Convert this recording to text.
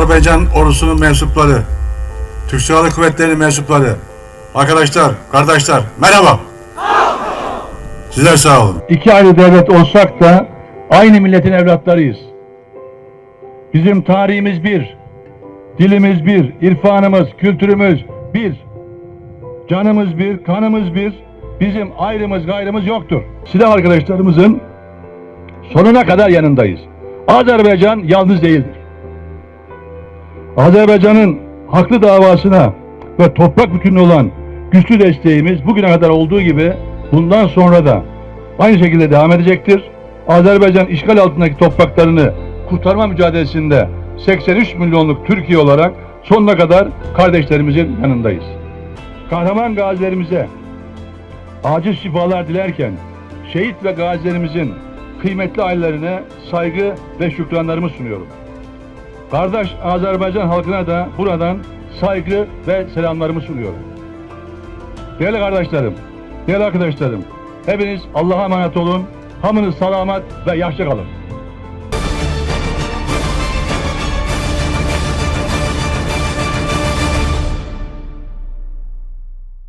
Azerbaycan ordusunun mensupları, Türk Silahlı Kuvvetleri'nin mensupları, arkadaşlar, kardeşler, merhaba. Sizler sağ olun. İki ayrı devlet olsak da aynı milletin evlatlarıyız. Bizim tarihimiz bir, dilimiz bir, irfanımız, kültürümüz bir, canımız bir, kanımız bir, bizim ayrımız gayrımız yoktur. Silah arkadaşlarımızın sonuna kadar yanındayız. Azerbaycan yalnız değildir. Azerbaycan'ın haklı davasına ve toprak bütünlüğü olan güçlü desteğimiz bugüne kadar olduğu gibi bundan sonra da aynı şekilde devam edecektir. Azerbaycan işgal altındaki topraklarını kurtarma mücadelesinde 83 milyonluk Türkiye olarak sonuna kadar kardeşlerimizin yanındayız. Kahraman gazilerimize acil şifalar dilerken şehit ve gazilerimizin kıymetli ailelerine saygı ve şükranlarımı sunuyorum. Kardeş Azerbaycan halkına da buradan saygı ve selamlarımı sunuyorum. Değerli kardeşlerim, değerli arkadaşlarım, hepiniz Allah'a emanet olun. Hamınız selamet ve yaşlı kalın.